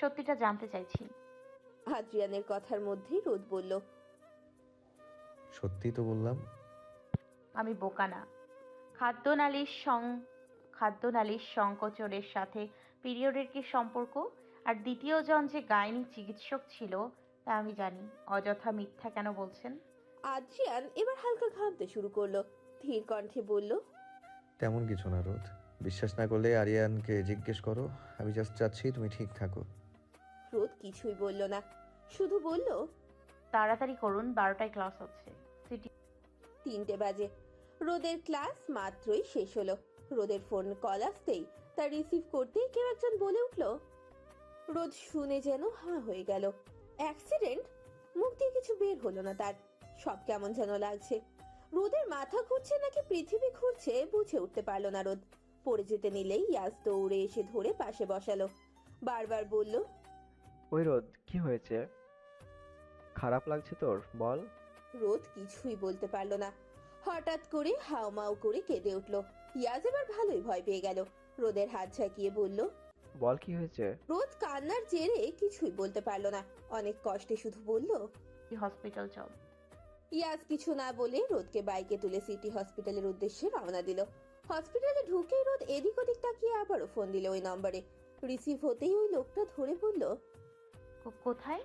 সত্যিটা জানতে চাইছি। আদ্রিয়ানের কথার মধ্যেই রোদ বলল সত্যি তো বললাম। আমি বোকা না। খাদ্যনালীর সং খাদ্যনালীর সংকোচনের সাথে পিরিয়ডের কি সম্পর্ক? আর দ্বিতীয় জন যে গাইনি চিকিৎসক ছিল তা আমি জানি। অযথা মিথ্যা কেন বলছেন? আদ্রিয়ান এবার হালকা ঘামতে শুরু করল। ধীর কণ্ঠে বলল তেমন কিছু না রোদ। বিশ্বাস না করলে আরিয়ানকে জিজ্ঞেস করো। আমি জাস্ট চাচ্ছি তুমি ঠিক থাকো। রোদ কিছুই বলল না। শুধু বলল তাড়াতাড়ি করুন বারোটায় ক্লাস হচ্ছে। সিটি তিনটে বাজে। রোদের ক্লাস মাত্রই শেষ হলো। রোদের ফোন কল আসতেই তা রিসিভ করতেই কেউ একজন বলে উঠল রোদ শুনে যেন হাঁ হয়ে গেল। অ্যাক্সিডেন্ট? মুখ দিয়ে কিছু বের হলো না তার। সব কেমন যেন লাগছে। রোদের মাথা ঘুরছে নাকি পৃথিবী ঘুরছে বুঝে উঠতে পারল না রোদ। পড়ে যেতে নিলেই ইয়াস দৌড়ে এসে ধরে পাশে বসালো। বারবার বলল ওই রোদ কি হয়েছে? খারাপ লাগছে তোর বল। রোদ কিছুই বলতে পারল না। হঠাৎ করে হাউমাউ করে কেঁদে উঠল। ইয়াজ এবার ভালোই ভয় পেয়ে গেল। রোদের হাত ঝাঁকিয়ে বলল বল কি হয়েছে? রোদ কান্নার জেরে কিছুই বলতে পারল না। অনেক কষ্টে শুধু বলল হসপিটাল চল ইয়াজ কিছু না বলে রোদকে বাইকে তুলে সিটি হসপিটালের উদ্দেশ্যে রওনা দিল। হসপিটালে ঢুকেই রোদ এদিক ওদিক তাকিয়ে আবারও ফোন দিল ওই নম্বরে। রিসিভ হতেই ওই লোকটা ধরে বলল কোথায়?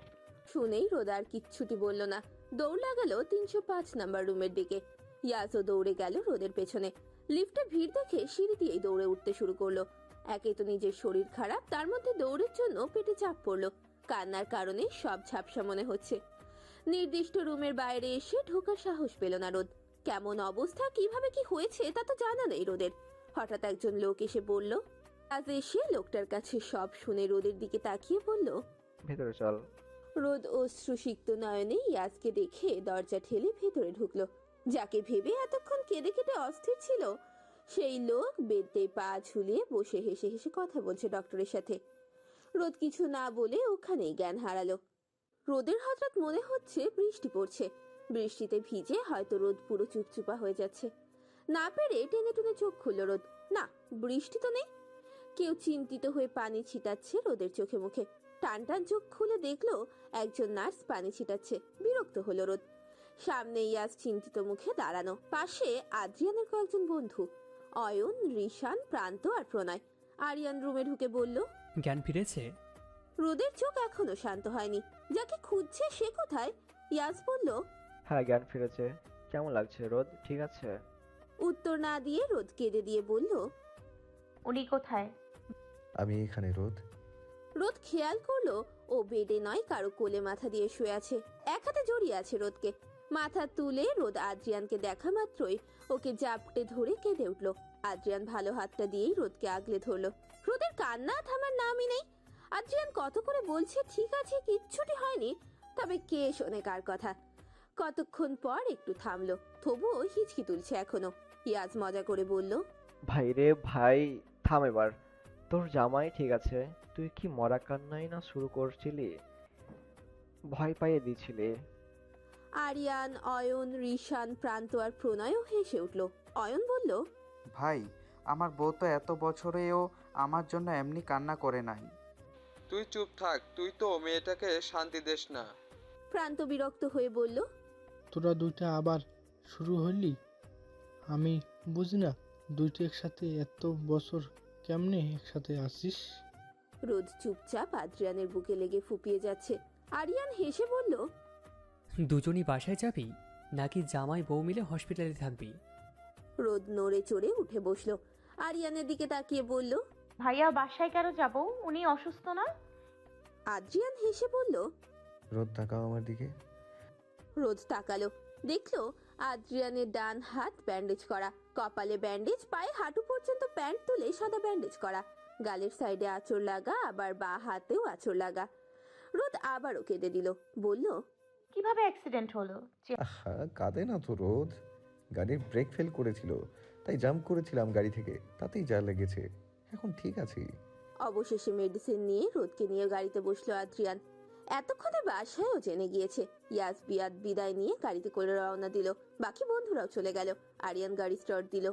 শুনেই রোদ আর কিচ্ছুটি বলল না। দৌড় লাগালো তিনশো পাঁচ নাম্বার রুমের দিকে। ইয়াসও দৌড়ে গেল রোদের পেছনে। লিফটে ভিড় দেখে সিঁড়ি দিয়েই দৌড়ে উঠতে শুরু করল। একে তো নিজের শরীর খারাপ, তার মধ্যে দৌড়ের জন্য পেটে চাপ পড়ল। কান্নার কারণে সব ঝাপসা মনে হচ্ছে। নির্দিষ্ট রুমের বাইরে এসে ঢোকার সাহস পেল না রোদ। কেমন অবস্থা, কীভাবে কি হয়েছে, তা তো জানা নেই রোদের। হঠাৎ একজন লোক এসে বলল, আজ এসে লোকটার কাছে সব শুনে রোদের দিকে তাকিয়ে বলল ভেতরে চল। রোদ অশ্রুসিক্ত নয়নে ইয়াসকে দেখে দরজা ঠেলে ভেতরে ঢুকলো। যাকে ভেবে এতক্ষণ কেঁদে কেটে অস্থির ছিল, সেই লোক বেডে পা ঝুলিয়ে বসে হেসে হেসে কথা বলছে ডক্টরের সাথে। রোদ কিছু না বলে ওখানেই জ্ঞান হারালো। রোদের হঠাৎ মনে হচ্ছে বৃষ্টি পড়ছে। বৃষ্টিতে ভিজে হয়তো রোদ পুরো চুপচুপা হয়ে যাচ্ছে। না পেরে টেনে টেনে চোখ খুললো রোদ। না, বৃষ্টি তো নেই। কেউ চিন্তিত হয়ে পানি ছিটাচ্ছে রোদের চোখে মুখে। টান টান চোখ খুলে দেখল একজন নার্স পানি ছিটাচ্ছে। বিরক্ত হলো রোদ। সামনে ইয়াস চিন্তিত মুখে দাঁড়ানো। পাশে আদ্রিয়ানের কয়েকজন বন্ধু। অয়ন রিশান প্রান্ত আর প্রণয়। আরিয়ান রুমে ঢুকে বলল জ্ঞান ফিরেছে? রোদের চোখ এখনও শান্ত হয়নি। যাকে খুঁজছে সে কোথায়? ইয়াস বলল হ্যাঁ জ্ঞান ফিরেছে। কেমন লাগছে রোদ? ঠিক আছে? উত্তর না দিয়ে রোদ কেঁদে দিয়ে বলল উনি কোথায়? আমি এখানে রোদ। রোদ খেয়াল করল, ও বেডে নয়, কারও কোলে মাথা দিয়ে শুয়ে আছে। এক হাতে জড়িয়ে আছে রোদকে। মাথা তুলে রোদ আদ্রিয়ানকে দেখা মাত্রই ওকে জাপটে ধরে কেঁদে উঠল। আদ্রিয়ান ভালো হাতটা দিয়েই রোদকে আগলে ধরলো। রোদের কান্না থামার নামই নেই। আদ্রিয়ান কত করে বলছে, ঠিক আছে, কিচ্ছুটি হয়নি। তবে কে শোনে কার কথা। কতক্ষণ পর একটু থামলো। তবুও হিচকি তুলছে এখনও। ইয়াজ মজা করে বলল ভাই রে ভাই, থাম এবার। তোর জামাই ঠিক আছে? তুই কি মরা কান্নাই না শুরু করছিলি? ভয় পাইয়ে দিছিলি। আরিয়ান অয়ন রিশান প্রান্ত আর প্রণয়ও হেসে উঠল। অয়ন বলল ভাই আমার বউ তো এত বছরেও আমার জন্য এমনি কান্না করে নাই। তুই চুপ থাক তুই তো মেয়েটাকে শান্তি দেস না। প্রান্ত বিরক্ত হয়ে বলল তোরা দুইটা আবার শুরু হলি আমি বুঝি না দুইটা একসাথে এত বছর কেমনে একসাথে আসিস রোদ চুপচাপ আদ্রিয়ানের বুকে লেগে ফুপিয়ে যাচ্ছে। আরিয়ান হেসে বলল দুজনই বাসায় যাবি নাকি জামাই বউ মিলে হসপিটালে থাকবি? রোদ নড়ে চড়ে উঠে বসল। আরিয়ানের দিকে তাকিয়ে বলল ভাইয়া বাসায় কেন যাব? উনি অসুস্থ না? আদ্রিয়ান হেসে বলল রোদ তাকাও আমার দিকে। রোদ তাকালো দেখল আদ্রিয়ানের ডান হাত ব্যান্ডেজ করা। কপালে ব্যান্ডেজ পায়ে হাঁটু পর্যন্ত প্যান্ট তুলে সাদা ব্যান্ডেজ করা। গালের সাইডে আঁচড় লাগা আবার বা হাতেও আঁচড় লাগা। রোদ আবারও কেঁদে দিল। বলল কীভাবে অ্যাক্সিডেন্ট হলো? যে আহা কাঁদে না তো রোদ। গাড়ির ব্রেক ফেল করেছিল তাই জাম্প করেছিলাম গাড়ি থেকে। তাতেই যা লেগেছে। এখন ঠিক আছি। অবশেষে মেডিসিন নিয়ে রোদকে নিয়ে গাড়িতে বসল আদ্রিয়ান। এতক্ষণে বাসায়ও জেনে গিয়েছে ইয়াস বিয়াদ বিদায় নিয়ে গাড়িতে করে রওনা দিল। বাকি বন্ধুরাও চলে গেল। আরিয়ান গাড়ি স্টার্ট দিল।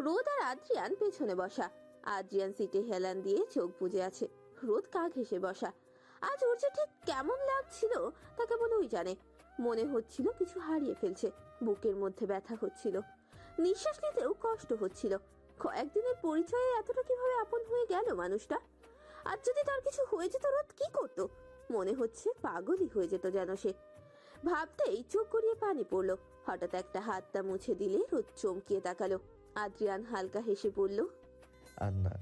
রোদ আর আদ্রিয়ান পেছনে বসা। আদ্রিয়ান সিটে হেলান দিয়ে চোখ বুজে আছে। রোদ কাক হেসে বসা। আজ ওর যে ঠিক কেমন লাগছিল, তা কেবল ওই জানে। মনে হচ্ছিল কিছু হারিয়ে ফেলছে, বুকের মধ্যে ব্যথা হচ্ছিল। নিঃশ্বাস নিতেও কষ্ট হচ্ছিল। কয়েকদিনের পরিচয়ে এতটা কীভাবে আপন হয়ে গেল মানুষটা? আর যদি তার কিছু হয়ে যেত, রোদ কি করতো? মনে হচ্ছে পাগলই হয়ে যেত যেন সে। ভাবতেই চোখ করিয়ে পানি পড়ল। হঠাৎ একটা হাতটা মুছে দিলে রোদ চমকিয়ে তাকালো। আদ্রিয়ান হালকা হেসে বলল আর না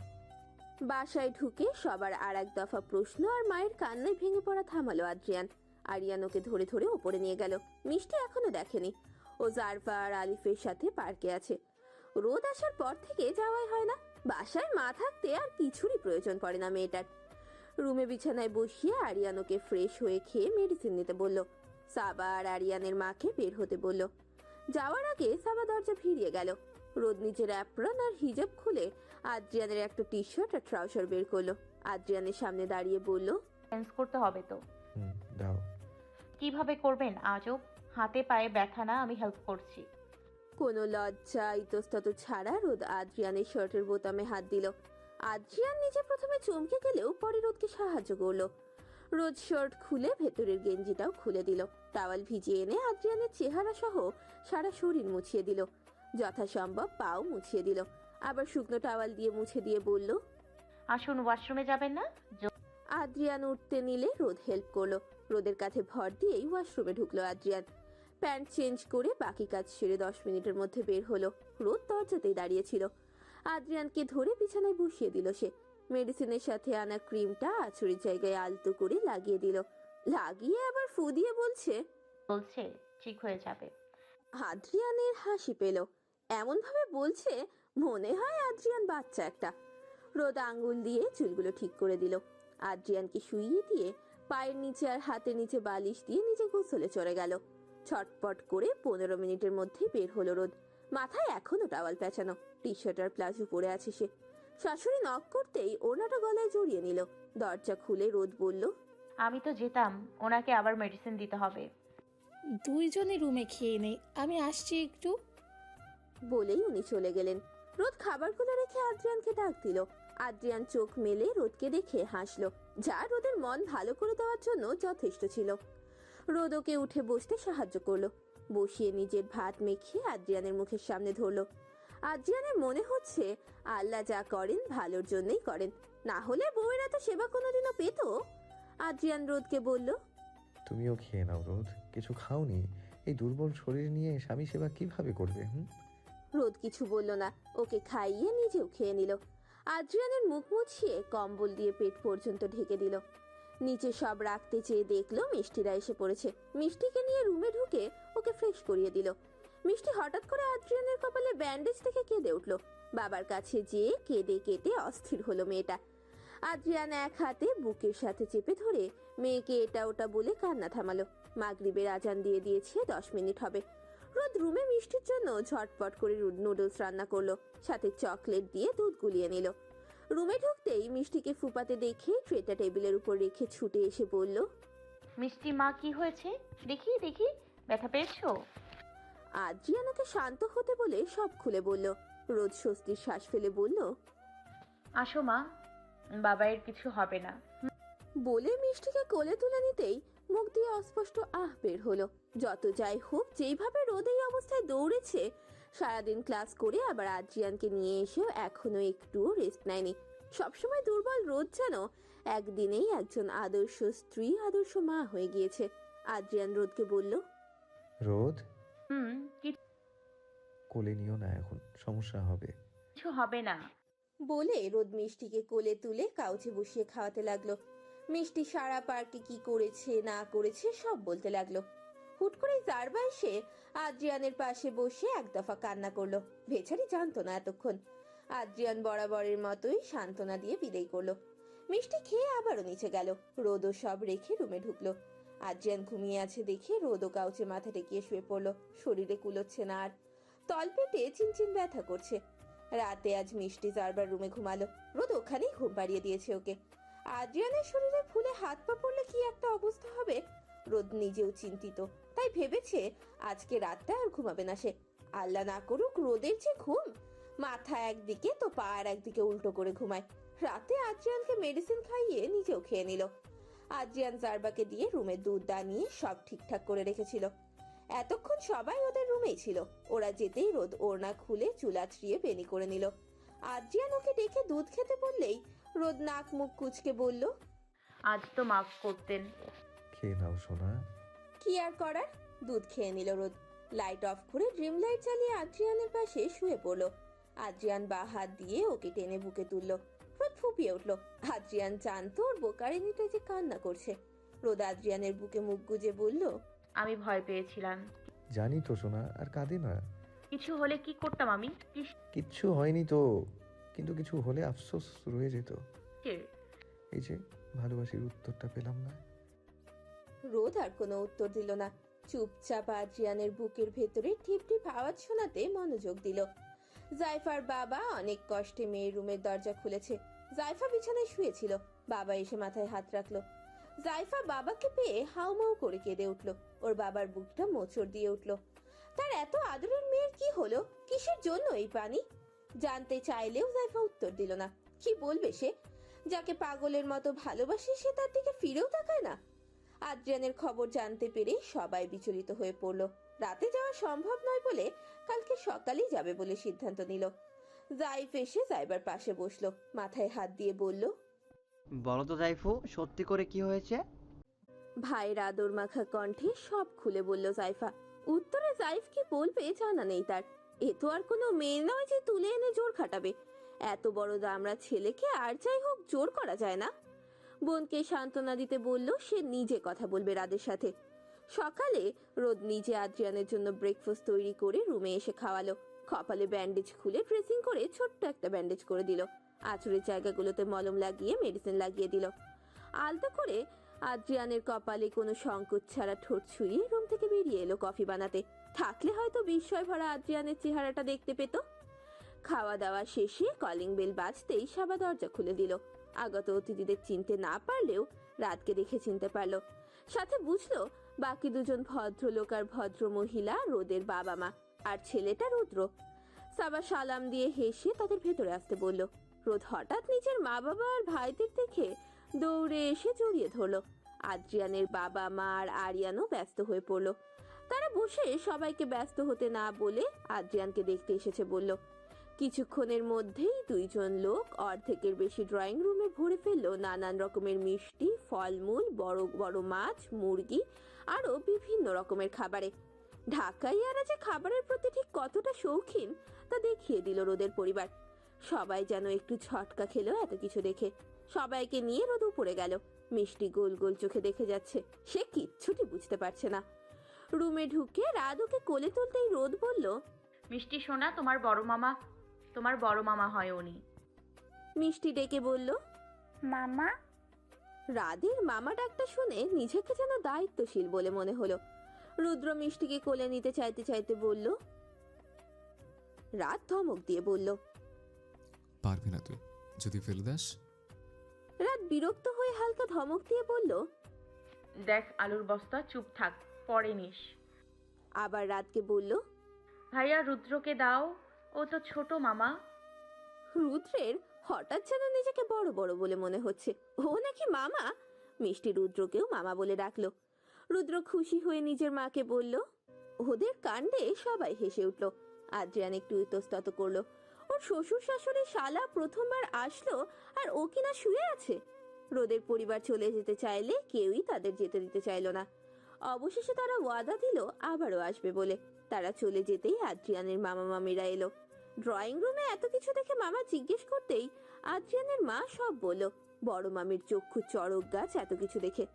বাসায় ঢুকে সবার আর এক দফা প্রশ্ন আর মায়ের কান্নায় ভেঙে পড়া থামালো আদ্রিয়ান। আরিয়ান ওকে ধরে ধরে ওপরে নিয়ে গেল। মিষ্টি এখনও দেখেনি। ও জারফা আর আলিফের সাথে পার্কে আছে। রোদ আসার পর থেকে যাওয়াই হয় না। বাসায় মা থাকতে আর কিছুরই প্রয়োজন পড়ে না মেয়েটার। রুমে বিছানায় বসিয়ে আরিয়ান ওকে ফ্রেশ হয়ে খেয়ে মেডিসিন নিতে বলল। সাবা আর আরিয়ানের মাকে বের হতে বলল। যাওয়ার আগে সাবা দরজা ফিরিয়ে গেল। রোদ নিজের অ্যাপ্রন আর হিজাব খুলে আদ্রিয়ানের একটা টি শার্ট আর ট্রাউজার বের করল। আদ্রিয়ানের সামনে দাঁড়িয়ে বলল চেঞ্জ করতে হবে তো। হুম দাও। কীভাবে করবেন? আজব হাতে পায়ে ব্যথা না আমি হেল্প করছি। কোনো লজ্জা ইতস্তত ছাড়া রোদ আদ্রিয়ানের শার্টের বোতামে হাত দিল। আদ্রিয়ান নিজে প্রথমে চমকে গেলেও পরে রোদকে সাহায্য করল। রোদ শার্ট খুলে ভেতরের গেঞ্জিটাও খুলে দিল। টাওয়াল ভিজিয়ে এনে আদ্রিয়ানের চেহারা সহ সারা শরীর মুছিয়ে দিল। যথাসম্ভব পাও মুছিয়ে দিল। আবার শুকনো টাওয়াল দিয়ে মুছে দিয়ে বলল আসুন ওয়াশরুমে যাবেন না? আদ্রিয়ান উঠতে নিলে রোদ হেল্প করল। রোদের কাছে ভর দিয়েই ওয়াশরুমে ঢুকলো আদ্রিয়ান। প্যান্ট চেঞ্জ করে বাকি কাজ সেরে দশ মিনিটের মধ্যে বের হলো। রোদ দরজাতেই দাঁড়িয়েছিল। আদ্রিয়ানকে ধরে বিছানায় বসিয়ে দিল সে। মেডিসিনের সাথে আনা ক্রিমটা আছুরির জায়গায় আলতো করে লাগিয়ে দিল। লাগিয়ে আবার ফু দিয়ে বলছে বলছে ঠিক হয়ে যাবে। আদ্রিয়ানের হাসি পেল। এমন ভাবে বলছে মনে হয় আদ্রিয়ান বাচ্চা একটা। রোদ আঙ্গুল দিয়ে চুলগুলো ঠিক করে দিল। আদ্রিয়ানকে শুইয়ে দিয়ে পায়ের নিচে আর হাতের নিচে বালিশ দিয়ে নিজে গোসলে চলে গেল। ছটপট করে পনেরো মিনিটের মধ্যেই বের হলো রোদ। মাথায় এখনও টাওয়াল পেঁচানো টি শার্ট আর প্লাজো পরে আছে সে। শাশুড়ি নক করতেই ওনাটা গলায় জড়িয়ে নিল। দরজা খুলে রোদ বলল আমি তো যেতাম ওনাকে আবার মেডিসিন দিতে হবে। দুইজনে রুমে খেয়ে নেই আমি আসছি একটু। বলেই উনি চলে গেলেন। রোদ খাবারগুলো রেখে আদ্রিয়ানকে ডাক দিল। আদ্রিয়ান চোখ মেলে রোদকে দেখে হাসলো, যা রোদের মন ভালো করে দেওয়ার জন্য যথেষ্ট ছিল। রোদ ওকে উঠে বসতে সাহায্য করল। বসিয়ে নিজের ভাত মেখে আদ্রিয়ানের মুখের সামনে ধরলো। আদ্রিয়ানের মনে হচ্ছে, আল্লাহ যা করেন ভালোর জন্যই করেন। না হলে বউয়েরা তো সেবা কোনোদিনও পেত? আদ্রিয়ান রোদকে বলল, তুমিও খেয়ে নাও রোদ, কিছু খাওনি? এই দুর্বল শরীর নিয়ে স্বামী সেবা কীভাবে করবে, হুম? রোদ কিছু বলল না। ওকে খাইয়ে নিজেও খেয়ে নিল। আদ্রিয়ানের মুখ মুছিয়ে কম্বল দিয়ে পেট পর্যন্ত ঢেকে দিল। নিচে সব রাখতে চেয়ে দেখল মিষ্টিরা এসে পড়েছে। মিষ্টিকে নিয়ে রুমে ঢুকে ওকে ফ্রেশ করিয়ে দিল। মিষ্টি হঠাৎ করে আদ্রিয়ানের কপালে ব্যান্ডেজ থেকে কেঁদে উঠল। বাবার কাছে যেয়ে কেঁদে কেটে অস্থির হলো মেয়েটা। আদ্রিয়ান এক হাতে বুকের সাথে চেপে ধরে, মেয়েকে এটা ওটা বলে কান্না থামালো। মাগরিবের আজান দিয়ে দিয়েছে, দশ মিনিট হবে। রোদ রুমে মিষ্টির জন্য ঝটপট করে নুডলস রান্না করল সাথে চকলেট দিয়ে দুধ গুলিয়ে নিল। রুমে ঢুকতেই মিষ্টিকে ফুপাতে দেখে ট্রেটা টেবিলের উপর রেখে ছুটে এসে বলল মিষ্টি মা কি হয়েছে? দেখি দেখি ব্যথা পেয়েছ? আদ্রিয়ান ওকে শান্ত হতে বলে সব খুলে বলল। রোদ স্বস্তির শ্বাস ফেলে বলল আসো মা বাবাইয়ের কিছু হবে না। বলে মিষ্টিকে কোলে তুলে নিতেই মুখ দিয়ে অস্পষ্ট আহ বের হলো। যত যাই হোক যেইভাবে রোদ এই অবস্থায় দৌড়েছে সারাদিন ক্লাস করে আবার আদ্রিয়ানকে নিয়ে এসেও এখনও একটুও রেস্ট নেয়নি। সবসময় দুর্বল রোদ যেন একদিনেই একজন আদর্শ স্ত্রী আদর্শ মা হয়ে গিয়েছে। আদ্রিয়ান রোদকে বলল রোদ? হুম কোলে নিও না এখন সমস্যা হবে। কিছু হবে না। বলে রোদ মিষ্টিকে কোলে তুলে কাউচে বসিয়ে খাওয়াতে লাগল। মিষ্টি সারা পার্কে কি করেছে, না করেছে, সব বলতে লাগল। হুট করে জারবা এসে আদ্রিয়ানের পাশে বসে এক দফা কান্না করল। বেচারি জানতো না এতক্ষণ। আদ্রিয়ান বরাবরের মতোই সান্ত্বনা দিয়ে বিদায় করল। মিষ্টি খেয়ে আবারও নিচে গেল। রোদও সব রেখে রুমে ঢুকলো। আদ্রিয়ান ঘুমিয়ে আছে দেখে রোদও কাউচে মাথা টেকিয়ে শুয়ে পড়ল। শরীরে কুলোচ্ছে না আর। তলপেটে চিনচিন ব্যথা করছে। রাতে আজ মিষ্টি জারবার রুমে ঘুমালো। রোদ ওখানেই ঘুম পাড়িয়ে দিয়েছে ওকে। আদ্রিয়ানের শরীরে ফুলে হাত পা পড়লে কি একটা অবস্থা হবে? রোদ নিজেও চিন্তিত। তাই ভেবেছে, আজকে রাতটা আর ঘুমাবে না সে। আল্লাহ না করুক, রোদের যে ঘুম। মাথা একদিকে, তো পা আর একদিকে উল্টো করে ঘুমায়। রাতে আদ্রিয়ানকে মেডিসিন খাইয়ে নিজেও খেয়ে নিল। আদ্রিয়ান জারবাকে দিয়ে রুমে দুধ দানিয়ে সব ঠিকঠাক করে রেখেছিল। এতক্ষণ সবাই ওদের রুমেই ছিল। ওরা যেতেই রোদ ওড়না খুলে চুলা ছিঁড়িয়ে বেনি করে নিল। আদ্রিয়ান ওকে ডেকে দুধ খেতে বললেই রোদ নাক মুখ কুচকে বলল আজ তো মাফ করতেন। খেয়ে নাও সোনা। কি আর করার? দুধ খেয়ে নিল রোদ। লাইট অফ করে ড্রিম লাইট চালিয়ে আদ্রিয়ানের পাশে শুয়ে পড়ল। আদ্রিয়ান বা হাত দিয়ে ওকে টেনে বুকে তুললো। রোদ ফুপিয়ে উঠল। আদ্রিয়ান জানতো ওর বোকারিনিটা যে কান্না করছে। রোদ আদ্রিয়ানের বুকে মুখ গুজে বলল আমি ভয় পেয়েছিলাম। জানি তো সোনা আর কাঁদে না। কিছু হলে কি করতাম আমি? কিচ্ছু হয়নি তো। কিন্তু কিছু হলে আফসোস রয়ে যেত। এই যে ভালোবাসির উত্তরটা পেলাম না। রোদ আর কোনো উত্তর দিল না। চুপচাপ আদ্রিয়ানের বুকের ভেতরে টিপ টিপ আওয়াজ শোনাতে মনোযোগ দিল। জাইফার বাবা অনেক কষ্টে মেয়ের রুমের দরজা খুলেছে। জাইফা বিছানায় শুয়েছিল। বাবা এসে মাথায় হাত রাখল। জাইফা বাবাকে পেয়ে হাউমাউ করে কেঁদে উঠল। ওর বাবার বুকটা মোচড় দিয়ে উঠল। তার এত আদরের মেয়ের কি হলো? কিসের জন্য এই পানি? জানতে চাইলেও জাইফা উত্তর দিল না। কি বলবে সে? যাকে পাগলের মতো ভালোবাসে সে তার দিকে ফিরেও তাকায় না। আদ্রিয়ানের খবর জানতে পেরে সবাই বিচলিত হয়ে পড়ল। রাতে যাওয়া সম্ভব নয় বলে কালকে সকালেই যাবে বলে সিদ্ধান্ত নিল। জাইফ এসে জাইবার পাশে বসল মাথায় হাত দিয়ে বলল বলো তো জাইফু সত্যি করে কি হয়েছে? ভাইয়ের আদর মাখা কণ্ঠে সব খুলে বলল জাইফা। উত্তরে জাইফ কি বলবে জানা নেই তার। এ তো আর কোনো মেয়ে নয় যে তুলে এনে জোর খাটাবে। এত বড় দামড়া ছেলেকে আর যাই হোক জোর করা যায় না। বোনকে সান্ত্বনা দিতে বলল, সে নিজে কথা বলবে রাদের সাথে। সকালে রোদ নিজে আদ্রিয়ানের জন্য ব্রেকফাস্ট তৈরি করে রুমে এসে খাওয়ালো। কপালে ব্যান্ডেজ খুলে ড্রেসিং করে ছোট্ট একটা ব্যান্ডেজ করে দিল। আঁচড়ের জায়গাগুলোতে মলম লাগিয়ে মেডিসিন লাগিয়ে দিল। আলতো করে আদ্রিয়ানের কপালে কোনো সংকোচ ছাড়া ঠোঁট ছুঁয়ে রুম থেকে বেরিয়ে এলো কফি বানাতে। থাকলে হয়তো বিস্ময় ভরা আদ্রিয়ানের চেহারাটা দেখতে পেত। খাওয়া দাওয়া শেষে কলিং বেল বাজতেই সাবা দরজা খুলে দিল। আগত অতিথিদের চিনতে না পারলেও রাতকে দেখে চিনতে পারল। সাথে বুঝলো, বাকি দুজন ভদ্রলোক আর ভদ্র মহিলা রোদের বাবা মা আর ছেলেটা রুদ্র। সাবা সালাম দিয়ে হেসে তাদের ভেতরে আসতে বলল। রোদ হঠাৎ নিজের মা বাবা আর ভাইদের দেখে দৌড়ে এসে জড়িয়ে ধরলো। আদ্রিয়ানের বাবা মা আর আরিয়ানও ব্যস্ত হয়ে পড়ল। তারা বসে সবাইকে ব্যস্ত হতে না বলে আদ্রিয়ানকে দেখতে এসেছে, বলল, কিছুক্ষণের মধ্যেই দুইজন লোক অর্ধেকের বেশি ড্রয়িং রুমে ভরে ফেলল। নানান রকমের মিষ্টি, ফলমূল, বড় বড় মাছ, মুরগি, আরও বিভিন্ন রকমের খাবারে। ঢাকাইয়ারা যে খাবারের প্রতি ঠিক কতটা শৌখিন, তা দেখিয়ে দিল রোদের পরিবার। সবাই যেন একটু ছটকা খেলো এত কিছু দেখে। সবাইকে নিয়ে রোদ উপরে গেল। মিষ্টি গোল গোল চোখে দেখে যাচ্ছে। সে কিচ্ছুটি বুঝতে পারছে না। রুমে ঢুকে রাদুকে কোলে তুলতেই রোদ বলল মিষ্টি সোনা তোমার বড় মামা তোমার বড় মামা হয় উনি। মিষ্টি ডেকে বলল মামা? রাদের মামা ডাকটা শুনে নিজেকে যেন দায়িত্বশীল বলে মনে হলো। রুদ্র মিষ্টিকে কোলে নিতে চাইতে চাইতে বলল রাত ধমক দিয়ে বলল পারবি না তুই যদি ফেলে দাস। রাত বিরক্ত হয়ে হালকা ধমক দিয়ে বলল দেখ আলুর বস্তা চুপ থাক। পরে নিস আবার রাতকে বলল ভাইয়া রুদ্রকে দাও। ও তো ছোট মামা। রুদ্রের হঠাৎ যেন নিজেকে বড় বড় বলে মনে হচ্ছে। ও নাকি মামা? মিষ্টি রুদ্রকেও মামা বলে ডাকলো। রুদ্র খুশি হয়ে নিজের মাকে বলল ওদের কাণ্ডে সবাই হেসে উঠল। আদ্রিয়ান একটু ইতস্তত করল ওর শ্বশুর শাশুড়ি শালা প্রথমবার আসলো আর ও কিনা শুয়ে আছে? রোদের পরিবার চলে যেতে চাইলে কেউই তাদের যেতে দিতে চাইলো না। অবশেষে তারা ওয়াদা দিল আবারও আসবে বলে। তারা চলে যেতেই আদ্রিয়ানের মামা মামিরা এলো। ড্রয়িং রুমে এত কিছু দেখে মামা জিজ্ঞেস করতেই আদ্রিয়ানের মা সব বলল, বড় মামির চক্ষু, চড়ক গাছ, এত কিছু দেখে।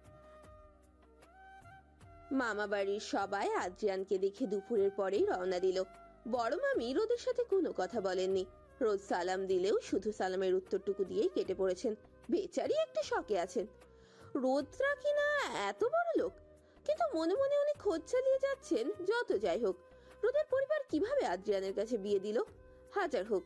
মামা বাড়ির সবাই আদ্রিয়ানকে দেখে দুপুরের পরেই রওনা দিল। বড় মামি রোদের সাথে কোনো কথা বলেননি। রোজ সালাম দিলেও শুধু সালামের উত্তরটুকু দিয়েই কেটে পড়েছেন। বেচারি একটা শখে আছেন। রোদরা কিনা এত বড় লোক? কিন্তু মনে মনে উনি খোঁজ চালিয়ে যাচ্ছেন, যত যাই হোক। রোদের পরিবার কীভাবে আদ্রিয়ানের কাছে বিয়ে দিল? হাজার হোক,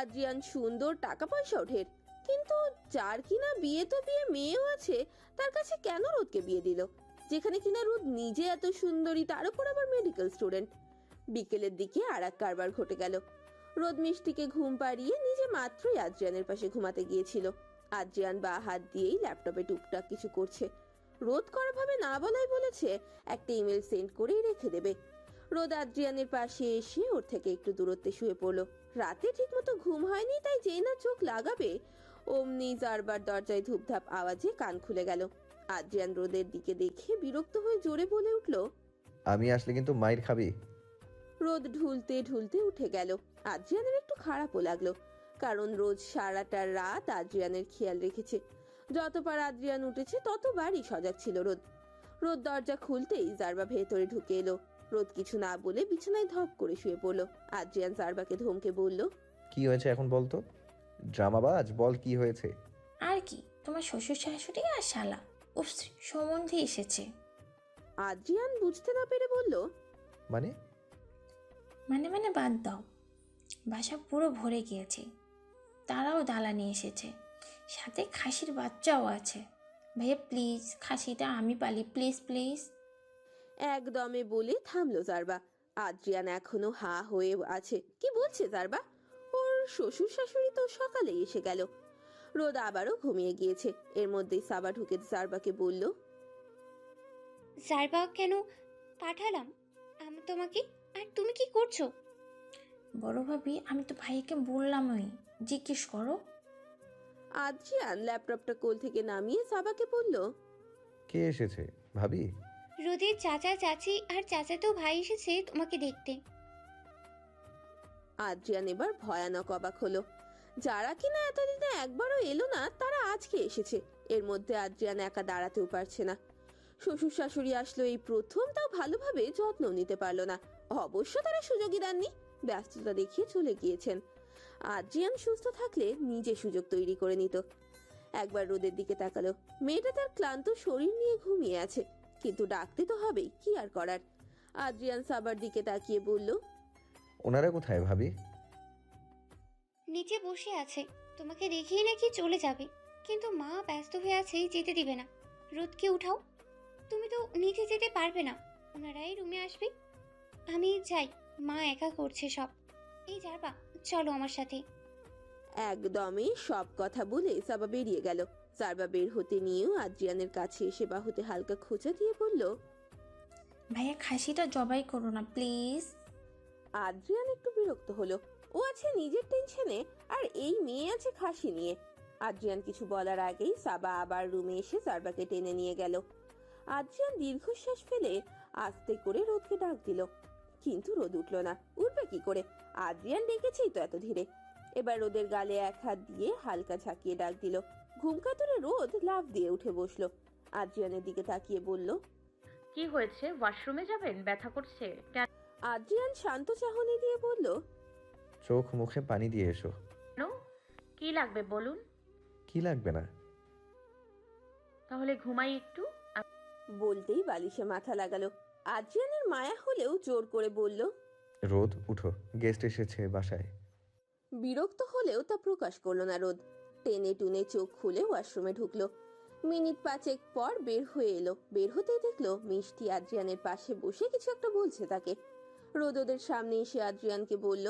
আদ্রিয়ান সুন্দর টাকা পয়সা ওঠের কিন্তু যার কিনা বিয়ে তো বিয়ে মেয়েও আছে, তার কাছে কেন রোদকে বিয়ে দিল? যেখানে কিনা রোদ নিজে এত সুন্দরী, তার উপর আবার মেডিকেল স্টুডেন্ট বিকেলের দিকে আর এক কারবার ঘটে গেল। রোদ মিষ্টিকে ঘুম পাড়িয়ে নিজে মাত্রই আদ্রিয়ানের পাশে ঘুমাতে গিয়েছিল। আদ্রিয়ান বা হাত দিয়েই ল্যাপটপে টুকটাক কিছু করছে। রোদ করাভাবে না বলাই বলেছে একটা ইমেল সেন্ড করেই রেখে দেবে। রোদ আদ্রিয়ানের পাশে এসে ওর থেকে একটু দূরত্বে শুয়ে পড়ল। রাতে ঠিকমতো ঘুম হয়নি তাই যেই না চোখ লাগাবে অমনি জারবার দরজায় ধূপধাপ আওয়াজে কান খুলে গেল। আদ্রিয়ান রোদের দিকে দেখে বিরক্ত হয়ে জোরে বলে উঠল আমি আসলে কিন্তু মায়ের খাবি। রোদ ঢুলতে ঢুলতে উঠে গেল। আদ্রিয়ানের একটু খারাপও লাগল কারণ রোজ সারাটা রাত আদ্রিয়ানের খেয়াল রেখেছে। যতবার আদ্রিয়ান উঠেছে ততবারই সজাগ ছিল রোদ। রোদ দরজা খুলতেই জারবা ভেতরে ঢুকে এলো। রোদ কিছু না বলে বিছানায় ধপ করে শুয়ে পড়ল। আদ্রিয়ান জারবাকে ধমকে বলল কি হয়েছে এখন বলতো ড্রামাবাজ বল কি হয়েছে? আর কি তোমার শ্বশুর শাশুড়ি আর শালা উফ সম্বন্ধে এসেছে। আদ্রিয়ান বুঝতে না পেরে বলল মানে? মানে মানে বাদ দাও। বাসা পুরো ভরে গিয়েছে। তারাও দালানি এসেছে। সাথে খাসির বাচ্চাও আছে। ভাইয়া প্লিজ খাসিটা আমি পালি। প্লিজ প্লিজ একদমে বলে থামলো জারবা। আদ্রিয়ান এখনও হা হয়ে আছে। কি বলছে জারবা? ওর শ্বশুর শাশুড়ি তো সকালে এসে গেল। রোদ আবারও ঘুমিয়ে গিয়েছে। এর মধ্যেই সাবা ঢুকে জারবাকে বলল জারবা কেন পাঠালাম? আমি তোমাকে আর তুমি কি করছ? বড় ভাবি আমি তো ভাইয়াকে বললামই। জিজ্ঞেস করো। আদ্রিয়ান ল্যাপটপটা কোল থেকে নামিয়ে সাবাকে বলল কে এসেছে ভাবি? রোদের চাচা চাচি আর চাচাতো ভাই এসেছে তোমাকে দেখতে। আদ্রিয়ান এবার ভয়ানক অবাক হলো। যারা কিনা এতদিনে একবারও এলো না তারা আজকে এসেছে। এর মধ্যে আদ্রিয়ান একা দাঁড়াতেও পারছে না। শ্বশুর শাশুড়ি আসলো এই প্রথম তাও ভালোভাবে যত্ন নিতে পারল না। অবশ্য তারা সুযোগই দেননি। ব্যস্ততা দেখিয়ে চলে গিয়েছেন। আদ্রিয়ান সুস্থ থাকলে নিজে সুযোগ তৈরি করে নিত। একবার রোদের দিকে তাকালো। মেয়েটা তার ক্লান্ত শরীর নিয়ে ঘুমিয়ে আছে। কিন্তু ডাকতে তো হবেই কি আর করার? আদ্রিয়ান সাবার দিকে তাকিয়ে বলল ওনারা কোথায় ভাবি? নিচে বসে আছে। তোমাকে দেখেই নাকি চলে যাবে। কিন্তু মা ব্যস্ত হয়ে আছে যেতে দিবে না। রোদকে উঠাও। তুমি তো নিচে যেতে পারবে না। ওনারাই রুমে আসবে। আমি যাই। মা একা করছে সব। এই যারবা চলো আমার সাথে। একদমই সব কথা বলে সাবা বেরিয়ে গেল। সারবা বের হতে নিয়েও আদ্রিয়ানের কাছে এসে বাহুতে হালকা খোঁচা দিয়ে বলল ভাইয়া খাসিটা জবাই করো না প্লিজ। আদ্রিয়ান একটু বিরক্ত হলো। ও আছে নিজের টেনশনে আর এই মেয়ে আছে খাসি নিয়ে। আদ্রিয়ান কিছু বলার আগেই সাবা আবার রুমে এসে সারবাকে টেনে নিয়ে গেল। আদ্রিয়ান দীর্ঘশ্বাস ফেলে আস্তে করে রোদকে ডাক দিল কিন্তু রোদ উঠল না। উঠবে কি করে? আদ্রিয়ান ডেকেছেই তো এত ধীরে এবার রোদের গালে এক হাত দিয়ে হালকা ঝাঁকিয়ে ডাক দিল। ঘুমকাতরে রোদ লাফ দিয়ে উঠে বসল। আদ্রিয়ানের দিকে তাকিয়ে বলল কি হয়েছে? ওয়াশরুমে যাবেন? ব্যথা করছে? কেন? আদ্রিয়ান শান্ত চাহনি দিয়ে বলল চোখ মুখে পানি দিয়ে এসো। কি লাগবে বলুন? কি লাগবে না? তাহলে ঘুমাই একটু। বলতেই বালিশে মাথা লাগালো। আদ্রিয়ানের মায়া হলেও জোর করে বলল রোদ উঠো গেস্ট এসেছে বাসায়। বিরক্ত হলেও তা প্রকাশ করল না রোদ। টেনে টুনে চোখ খুলে ওয়াশরুমে ঢুকলো। মিনিট পাঁচেক পর বের হয়ে এলো। বের হতেই দেখল মিষ্টি আদ্রিয়ানের পাশে বসে কিছু একটা বলছে তাকে। রোদ ওদের সামনে এসে আদ্রিয়ানকে বলল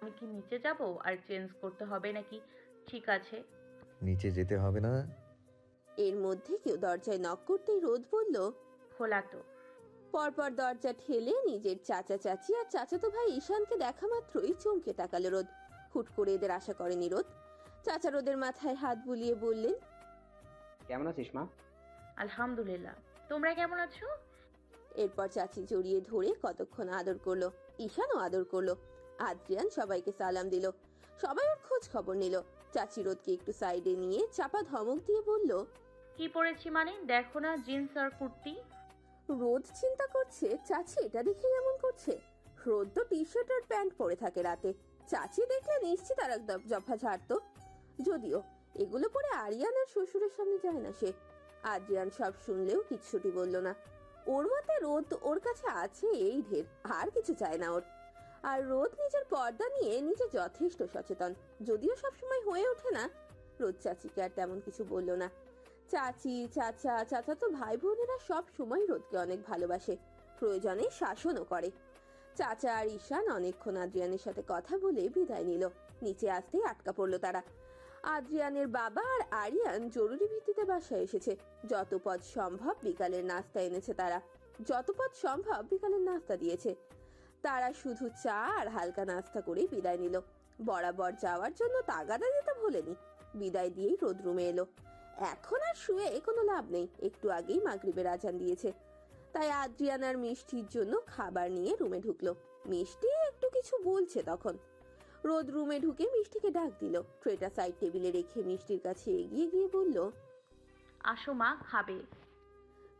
আমি কি নিচে যাব আর চেঞ্জ করতে হবে নাকি? ঠিক আছে। নিচে যেতে হবে না? এর মধ্যে কেউ দরজায় নক করতেই রোদ বলল খোলা তো। পরপর দরজা ঠেলে নিজের চাচা চাচি আর চাচাতো ভাই ঈশানকে দেখা মাত্রই চমকে তাকালো রোদ। হুট করে এদের আশা করেনি রোদ। চাচা রোদের মাথায় হাত বুলিয়ে বললেন কেমন আছিস মা? আলহামদুলিল্লাহ। তোমরা কেমন আছো? এরপর চাচি জড়িয়ে ধরে কতক্ষণ আদর করল ঈশানও আদর করল। আদ্রিয়ান সবাইকে সালাম দিল। সবাই ওর খোঁজ খবর নিল। চাচি রোদকে একটু সাইডে নিয়ে চাপা ধমক দিয়ে বলল কি পরেছি মানে? দেখো না জিন্স আর কুর্তি। রোদ চিন্তা করছে, চাচি এটা দেখেই এমন করছে। রোদ তো টি শার্ট আর প্যান্ট পরে থাকে রাতে। চাচি দেখলে নিশ্চিত আর এক জফা ছাড়তো যদিও, এগুলো পরে আরিয়ানার শ্বশুরের সামনে যায় না সে। আদ্রিয়ান সব শুনলেও কিচ্ছুটি বলল না। ওর মতে রোদ ওর কাছে আছে এই ঢের, আর কিছু চায় না ওর। আর রোদ নিজের পর্দা নিয়ে নিজে যথেষ্ট সচেতন, যদিও সবসময় হয়ে ওঠে না। রোদ চাচিকে আর তেমন কিছু বলল না। চাচি, চাচা চাচা তো ভাই বোনেরা সব সময় রোদকে অনেক ভালোবাসে, প্রয়োজনে শাসনও করে। চাচা আর ঈশান অনেকক্ষণ আদ্রিয়ানের সাথে কথা বলে বিদায় নিল। নিচে আসতেই আটকা পড়ল তারা। আদ্রিয়ানের বাবা আর আরিয়ান জরুরি ভিত্তিতে বাসায় এসেছে। যত পদ সম্ভব বিকালের নাস্তা এনেছে তারা। যত পদ সম্ভব বিকালের নাস্তা দিয়েছে। তারা শুধু চা আর হালকা নাস্তা করেই বিদায় নিল। বরাবর যাওয়ার জন্য তাগাদা দিতে ভোলেনি। বিদায় দিয়েই রোদ রুমে এলো। এখন আর শুয়ে কোনো লাভ নেই। একটু আগেই মাগরিবের আজান দিয়েছে। তাই আদ্রিয়ানার মিষ্টির জন্য খাবার নিয়ে রুমে ঢুকলো। মিষ্টি একটু কিছু বলছে তখন। রোদ রুমে ঢুকে মিষ্টিকে ডাক দিল। ট্রেটা সাইড টেবিলে রেখে মিষ্টির কাছে এগিয়ে গিয়ে বলল আসো মা খাবে।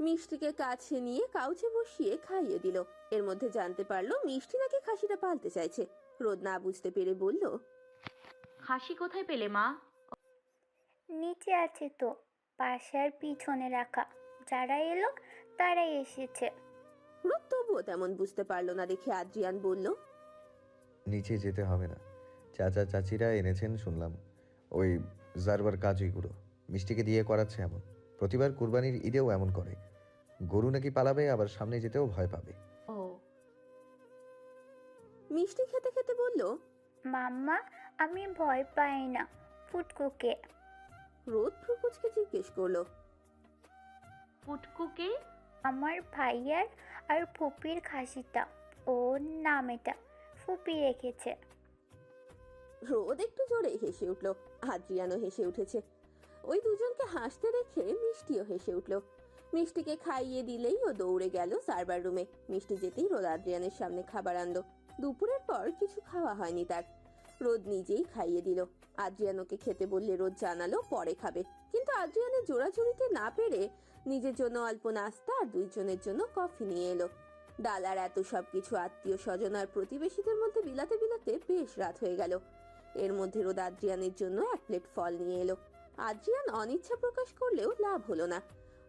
মিষ্টিকে কাছে নিয়ে কাউচে বসিয়ে খাইয়ে দিল। এর মধ্যে জানতে পারল মিষ্টি নাকি খাসিটা পালতে চাইছে। রোদ না বুঝতে পেরে বলল খাসি কোথায় পেলে মা? নিচে আছে তো পাশার পিছনে রাখা। যারা এলো তারাই এসেছে। তবুও তেমন বুঝতে পারল না দেখে আদ্রিয়ান বলল নিচে যেতে হবে না। চাচা চাচিরা এনেছেন শুনলাম ওই জারবার কাজইগুলো। মিষ্টিকে দিয়ে করাচ্ছে এমন। প্রতিবার কুরবানির ঈদেও এমন করে। গরু নাকি পালাবে আবার সামনে যেতেও ভয় পাবে। ও। মিষ্টি খেতে খেতে বলল মাম্মা আমি ভয় পাই না ফুটকুকে। রোদ ভ্রুকুচকে জিজ্ঞেস করল। পুটকুকে আমার ভাইয়ার আর ফুপির খাসিটা ওর নাম এটা ফুপি রেখেছে। রোদ একটু জোরে হেসে উঠল আদ্রিয়ানও হেসে উঠেছে। ওই দুজনকে হাসতে দেখে মিষ্টিও হেসে উঠল। মিষ্টিকে খাইয়ে দিলেই ও দৌড়ে গেল সার্ভার রুমে। মিষ্টি যেতেই রোদ আদ্রিয়ানের সামনে খাবার আনলো। দুপুরের পর কিছু খাওয়া হয়নি তার। রোদ নিজেই খাইয়ে দিল। আদ্রিয়ান ওকে খেতে বললে রোদ জানালো, পরে খাবে। কিন্তু আদ্রিয়ানের জোড়াজুড়িতে না পেরে নিজের জন্য অল্প নাস্তা আর দুইজনের জন্য কফি নিয়ে এলো। ডালার এত সবকিছু আত্মীয় স্বজন আর প্রতিবেশীদের মধ্যে বিলাতে বিলাতে বেশ রাত হয়ে গেল। এর মধ্যে রোদ আদ্রিয়ানের জন্য এক প্লেট ফল নিয়ে এলো। আদ্রিয়ান অনিচ্ছা প্রকাশ করলেও লাভ হলো না।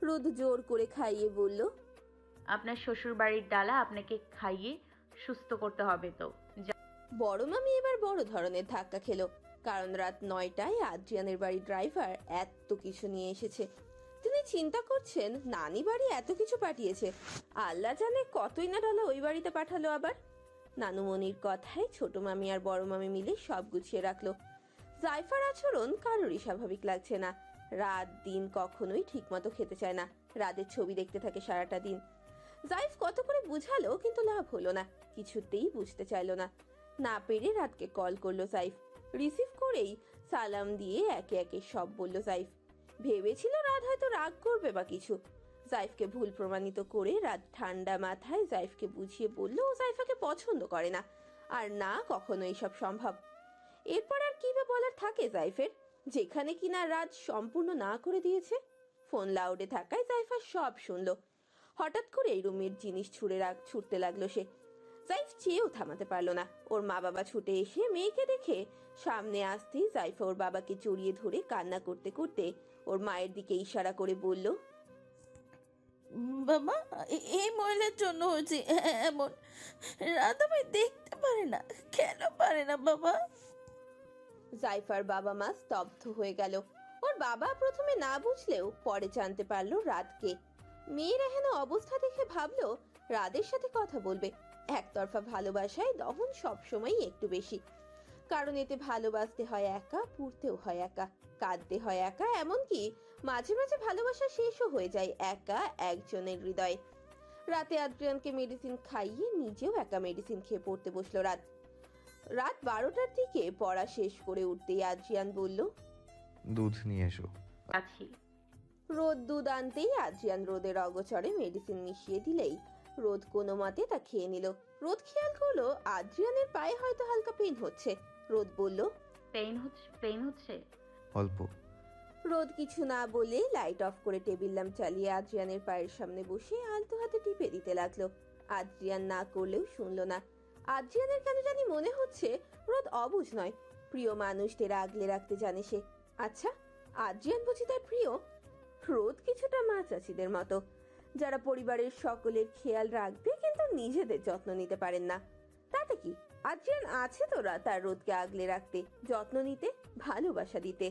রোদ জোর করে খাইয়ে বলল, আপনার শ্বশুর বাড়ির ডালা আপনাকে খাইয়ে সুস্থ করতে হবে তো। বড় মামি এবার বড় ধরনের ধাক্কা খেলো। কারণ রাত নয়টায় আদ্রিয়ানের বাড়ি ড্রাইভার এত কিছু নিয়ে এসেছে। তিনি চিন্তা করছেন, নানি বাড়ি এত কিছু পাঠিয়েছে। আল্লাহ জানে কতই না ডলা ওই বাড়িতে পাঠালো আবার। নানুমণির কথায় ছোট মামি আর বড় মামি মিলে সব গুছিয়ে রাখল। জাইফার আচরণ কারোরই স্বাভাবিক লাগছে না। রাত দিন কখনোই ঠিকমতো খেতে চায় না। রাতের ছবি দেখতে থাকে সারাটা দিন। জাইফ কত করে বুঝালো, কিন্তু লাভ হলো না। কিছুতেই বুঝতে চাইলো না। না পেরে রাতকে কল করল সাইফ। রিসিভ করেই সালাম দিয়ে একে একে সব বলল সাইফ। ভেবেছিল রাত হয়তো রাগ করবে বা কিছু। জাইফকে ভুল প্রমাণিত করে রাত ঠান্ডা মাথায় জাইফকে বুঝিয়ে বলল, ও জাইফাকে পছন্দ করে না। আর না, কখনো এইসব সম্ভব। এরপর আর কি বা বলার থাকে জাইফের যেখানে কিনা রাত সম্পূর্ণ না করে দিয়েছে। ফোন লাউডে থাকায় জাইফা সব শুনলো। হঠাৎ করে এই রুমের জিনিস ছুঁড়ে রাখ ছুটতে লাগল সে। জাইফ চেয়েও থামাতে পারল না। ওর মা বাবা ছুটে এসে মেয়েকে দেখে সামনে আসতেই জাইফা ওর বাবাকে জড়িয়ে ধরে কান্না করতে করতে ওর মায়ের দিকে ইশারা করে বলল বাবা এই মহিলার জন্য হয়েছে এমন রাত আমায় দেখতে পারে না কেন পারে না বাবা? জাইফার বাবা মা স্তব্ধ হয়ে গেল। ওর বাবা প্রথমে না বুঝলেও পরে জানতে পারল রাতকে। মেয়ের এহেন অবস্থা দেখে ভাবলো রাদের সাথে কথা বলবে। একতরফা ভালোবাসায় দহন সবসময়ই একটু বেশি। কারণ এতে ভালোবাসতে হয় একা পুড়তেও হয় একা কাঁদতে হয় একা এমনকি মাঝে মাঝে ভালোবাসা শেষও হয়ে যায় একা একজনের হৃদয়ে। রাতে আদ্রিয়ানকে মেডিসিন খাইয়ে নিজেও একা মেডিসিন খেয়ে পড়তে বসল রাত। রাত বারোটার দিকে পড়া শেষ করে উঠতেই আদ্রিয়ান বলল দুধ নিয়ে এসো। আছি। রোদ দুধ আনতেই আদ্রিয়ান রোদের অগচরে মেডিসিন মিশিয়ে দিলেই রোদ কোনো মতে তা খেয়ে নিল। রোদ খেয়াল করল আদ্রিয়ানের পায়ে হয়তো হালকা পেন হচ্ছে। রোদ বলল পেইন হচ্ছে পেইন হচ্ছে? অল্প। রোদ কিছু না বলে লাইট অফ করে টেবিল ল্যাম্প চালিয়ে আদ্রিয়ানের পায়ের সামনে বসে আলতো হাতে টিপে দিতে লাগল। আদ্রিয়ান না করলেও শুনলো না। আদ্রিয়ানের কেন জানি মনে হচ্ছে রোদ অবুঝ নয়। প্রিয় মানুষদের আগলে রাখতে জানে সে। আচ্ছা আদ্রিয়ান বুঝি তার প্রিয়? রোদ কিছুটা মা চাচিদের মতো। যারা পরিবারের সকলের খেয়াল রাখবে কিন্তু নিজেদের যত্ন নিতে পারেন না। তাতে কি? আদ্রিয়ান আছে তোরা তার রোদকে আগলে রাখতে, যত্ন নিতে, ভালোবাসা দিতে।